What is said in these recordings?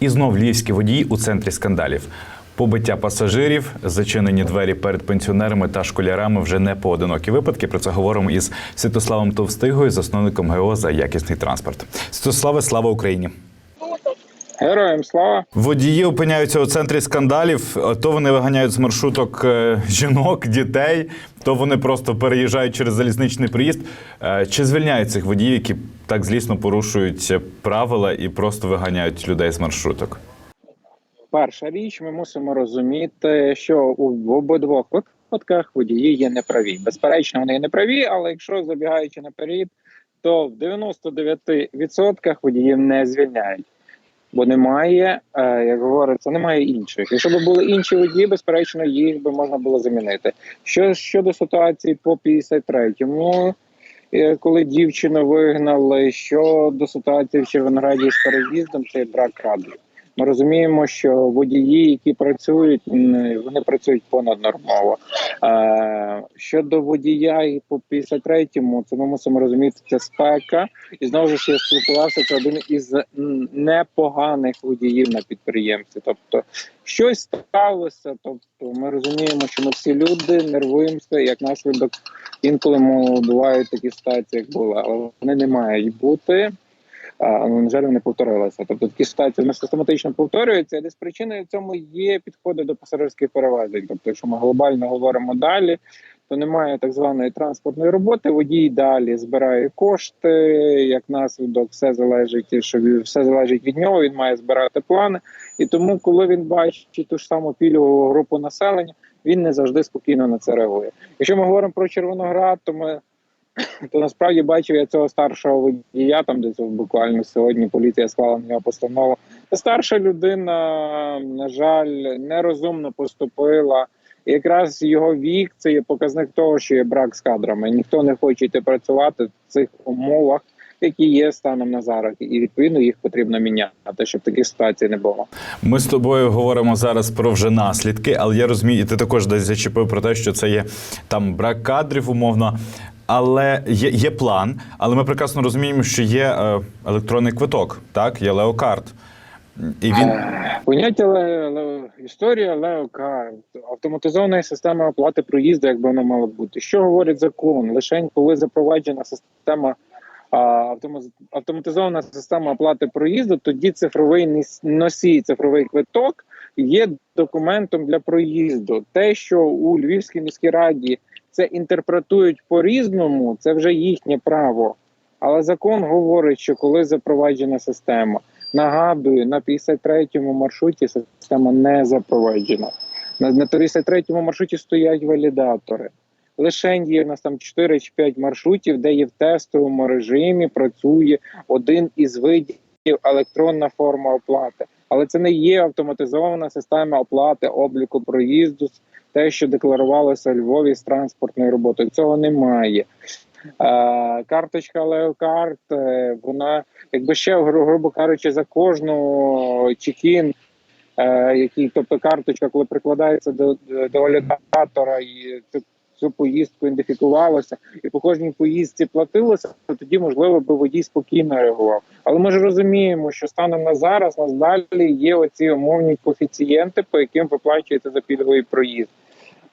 І знов львівські водії у центрі скандалів. Побиття пасажирів, зачинені двері перед пенсіонерами та школярами вже не поодинокі випадки. Про це говоримо із Святославом Товстигою, засновником ГО за якісний транспорт. Святославе, слава Україні! Героям слава! Водії опиняються у центрі скандалів. То вони виганяють з маршруток е, жінок, дітей, то вони просто переїжджають через залізничний приїзд. Е, Чи звільняють цих водіїв, які так злісно порушують правила і просто виганяють людей з маршруток? Перша річ, ми мусимо розуміти, що у в обидвох випадках водії є неправі. Безперечно, вони є неправі, але якщо забігаючи наперед, то в 99% водіїв не звільняють. Бо немає, е, як говориться, немає інших. Якщо б були інші водії, безперечно, їх би можна було замінити. Що щодо ситуації по 53-му, е, коли дівчину вигнали, щодо ситуації в Червонограді з переїздом, це брак кадрів. Ми розуміємо, що водії, які працюють, вони працюють понаднормово. Е, щодо водія і по 53-му, це ми мусимо розуміти, це спека. І знову ж я спілкувався. Це один із непоганих водіїв на підприємстві. Тобто щось сталося. Тобто, ми розуміємо, що ми всі люди нервуємося, як наслідок інколи бувають такі ситуації, як були, але вони не мають бути. Але, на жаль, вони повторилися. Тобто такі ситуації вони систематично повторюються. І десь причиною цьому є підходи до пасажирських перевезень. Тобто, якщо ми глобально говоримо далі, то немає так званої транспортної роботи. Водій далі збирає кошти. Як наслідок, все залежить, що все залежить від нього. Він має збирати плани. І тому, коли він бачить ту ж саму пільгову групу населення, він не завжди спокійно на це реагує. Якщо ми говоримо про Червоноград, то ми то насправді бачив я цього старшого водія, там десь буквально сьогодні поліція склала на нього постанову. Та старша людина, на жаль, нерозумно поступила. І якраз його вік це є показник того, що є брак з кадрами. Ніхто не хоче йти працювати в цих умовах, які є станом на зараз, і відповідно їх потрібно міняти, щоб таких ситуацій не було. Ми з тобою говоримо зараз про вже наслідки, але я розумію, і ти також десь зачепив про те, що це є там брак кадрів, умовно. Але є, є план, але ми прекрасно розуміємо, що є е, електронний квиток, так, є леокарт. І він Поняття ле, ле, історія леокарт, автоматизована система оплати проїзду, як би воно мало бути. Що говорить закон? Лише коли запроваджена система автоматизована система оплати проїзду, тоді цифровий носій, цифровий квиток є документом для проїзду. Те, що у Львівській міській раді це інтерпретують по-різному, це вже їхнє право. Але закон говорить, що коли запроваджена система, нагадую, на 53-му маршруті система не запроваджена. На, на 53-му маршруті стоять валідатори. Лише є в нас там 4 чи 5 маршрутів, де є в тестовому режимі, працює один із видів електронна форма оплати. Але це не є автоматизована система оплати обліку проїзду, те, що декларувалося Львові з транспортною роботою. Цього немає. Карточка Леокарт, е, вона, якби ще, гру- грубо кажучи, за кожну чекін, е, який, тобто карточка, коли прикладається до, до валідатора і цю, поїздку ідентифікувалося, і по кожній поїздці платилося, то тоді, можливо, би водій спокійно реагував. Але ми ж розуміємо, що станом на зараз нас далі є оці умовні коефіцієнти, по яким виплачується за пільговий проїзд.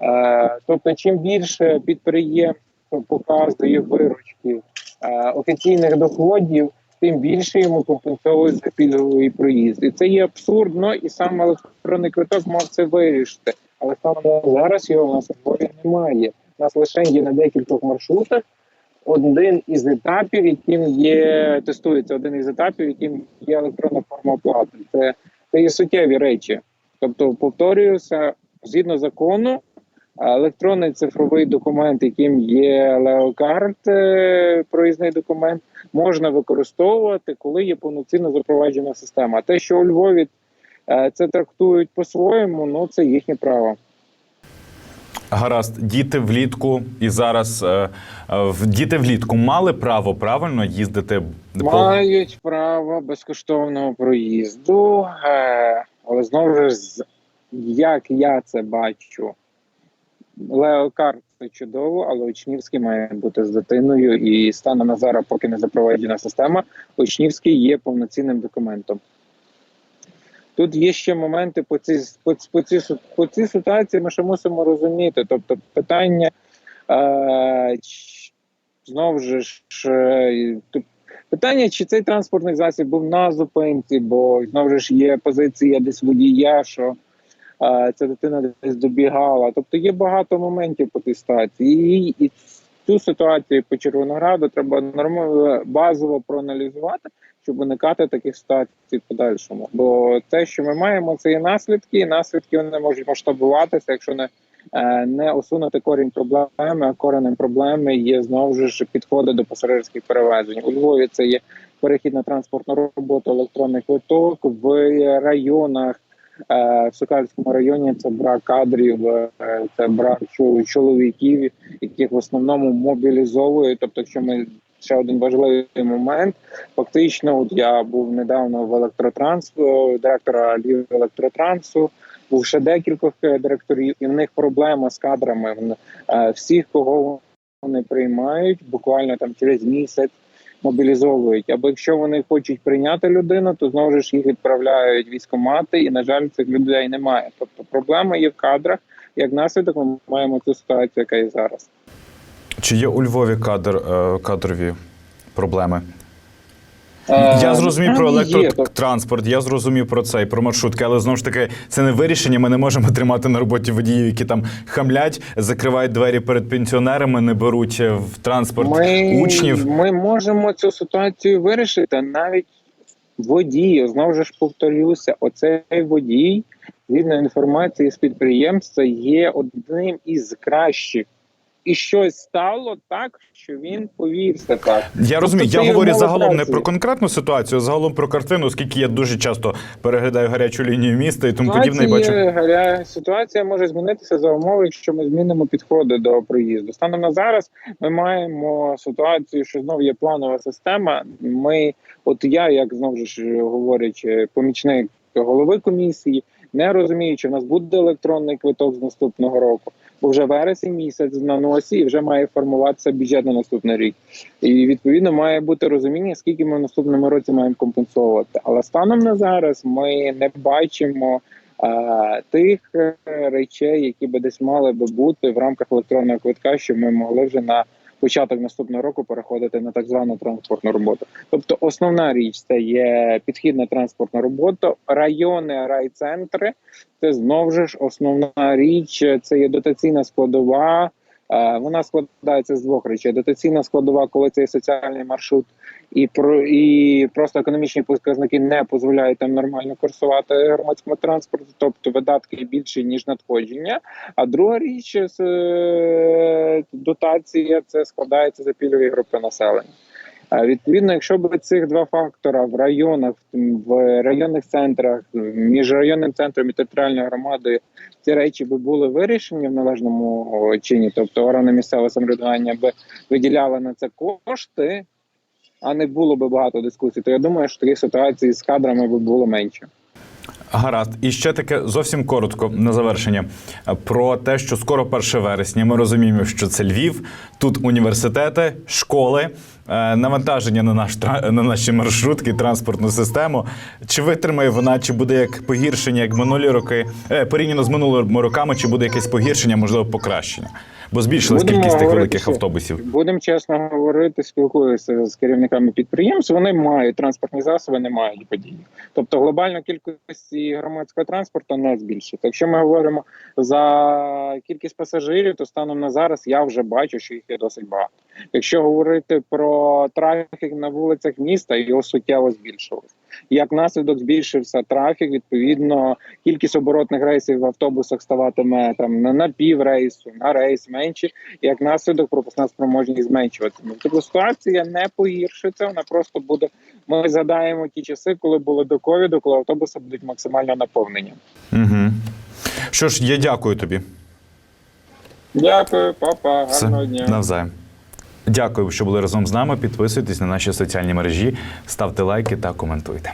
Е, тобто, чим більше підприємство показує виручки е, офіційних доходів, тим більше йому компенсовують за пільговий проїзд. І це є абсурдно, і сам електронний квиток мав це вирішити. Але саме зараз його у нас у немає. У нас лише є на декількох маршрутах. Один із етапів, яким є тестується один із етапів, яким є електронна форма оплати. Це, це є суттєві речі. Тобто, повторююся, згідно закону, електронний цифровий документ, яким є леокарт, е, проїзний документ, можна використовувати, коли є повноцінно запроваджена система. Те, що у Львові це трактують по-своєму, ну це їхнє право. гаразд, діти влітку і зараз е, е, діти влітку мали право правильно їздити Мають право безкоштовного проїзду, е, але знову ж як я це бачу, Леокарт це чудово, але Учнівський має бути з дитиною, і станом на зараз, поки не запроваджена система, Учнівський є повноцінним документом. Тут є ще моменти по цій по, по, цій, по цій ситуації. Ми ще мусимо розуміти. Тобто, питання е, знову ж е, питання, чи цей транспортний засіб був на зупинці, бо знову ж є позиція десь водія, що е, ця дитина десь добігала. Тобто є багато моментів по тій ситуації. І, і цю ситуацію по Червонограду треба нормально базово проаналізувати, щоб уникати таких ситуацій в подальшому. Бо те, що ми маємо, це є наслідки, і наслідки вони можуть масштабуватися, якщо не, е, не усунути корінь проблеми. А коренем проблеми є знову ж підходи до пасажирських перевезень. У Львові це є перехід на транспортну роботу, електронний квиток в районах. Е, В Сокальському районі це брак кадрів, е, це брак чоловіків, яких в основному мобілізовують. Тобто, якщо ми ще один важливий момент, фактично, от я був недавно в електротрансу, директора Львів електротрансу, був ще декількох е, директорів, і в них проблема з кадрами. Е, Всіх, кого вони приймають, буквально там через місяць мобілізовують. Або якщо вони хочуть прийняти людину, то знову ж їх відправляють військомати, і на жаль, цих людей немає. Тобто проблема є в кадрах. Як наслідок, ми маємо цю ситуацію, яка є зараз. Чи є у Львові кадр, е, кадрові проблеми? Е, Я зрозумів про електротранспорт, я зрозумів про це і про маршрутки, але знову ж таки це не вирішення. Ми не можемо тримати на роботі водіїв, які там хамлять, закривають двері перед пенсіонерами, не беруть е, в транспорт Ми, учнів. ми можемо цю ситуацію вирішити навіть водій. Знову ж повторюся, оцей водій, згідно інформації з підприємства, є одним із кращих. І щось стало так, що він повівся так. Я розумію, це я говорю загалом не про конкретну ситуацію, а загалом про картину, оскільки я дуже часто переглядаю гарячу лінію міста і тому подібне. І бачу. Гаря- ситуація може змінитися за умови, якщо ми змінимо підходи до проїзду. Станом на зараз ми маємо ситуацію, що знову є планова система. Ми, от я, як знову ж говорять, помічник голови комісії, не розумію, чи в нас буде електронний квиток з наступного року. Бо вже вересень місяць на носі і вже має формуватися бюджет на наступний рік. І відповідно має бути розуміння, скільки ми в наступному році маємо компенсувати. Але станом на зараз ми не бачимо тих е, речей, які би десь мали би бути в рамках електронного квитка, щоб ми могли вже на початок наступного року переходити на так звану транспортну роботу. Тобто, основна річ це є підхідна транспортна робота, райони, райцентри. Це знову ж основна річ. Це є дотаційна складова. Е, Вона складається з двох речей: дотаційна складова, коли цей соціальний маршрут, і про і просто економічні показники не дозволяють там нормально курсувати громадському транспорту, тобто видатки більші ніж надходження. А друга річ е, дотація це складається за пільгові групи населення. Відповідно, якщо б цих два фактора в районах, в районних центрах, між районним центром і територіальною громадою ці речі би були вирішені в належному чині, тобто органи місцевого самоврядування би виділяли на це кошти, а не було би багато дискусій, то я думаю, що таких ситуацій з кадрами би було менше. Гаразд, і ще таке зовсім коротко на завершення про те, що скоро 1 вересня. Ми розуміємо, що це Львів, тут університети, школи, навантаження на наш на наші маршрутки, транспортну систему. Чи витримає вона, чи буде як погіршення, як минулі роки, е, порівняно з минулими роками, чи буде якесь погіршення, можливо, покращення? Бо збільшилась Будемо кількість тих великих що- автобусів. Будемо чесно говорити, спілкуюся з керівниками підприємств. Вони мають транспортні засоби, не мають водіїв. Тобто глобально кількості громадського транспорту не збільшиться. Якщо ми говоримо за кількість пасажирів, то станом на зараз я вже бачу, що їх є досить багато. Якщо говорити про трафік на вулицях міста, його суттєво збільшилось. Як наслідок збільшився трафік, відповідно кількість оборотних рейсів в автобусах ставатиме там на, пів рейсу, на рейс менше. І як наслідок пропускна спроможність зменшуватиме. Тобто ситуація не погіршиться, вона просто буде. Ми згадаємо ті часи, коли було до ковіду, коли автобуси будуть максимально наповнені. Угу. Що ж, я дякую тобі. Дякую, папа, Все, гарного дня. навзаєм. Дякую, що були разом з нами. Підписуйтесь на наші соціальні мережі, ставте лайки та коментуйте.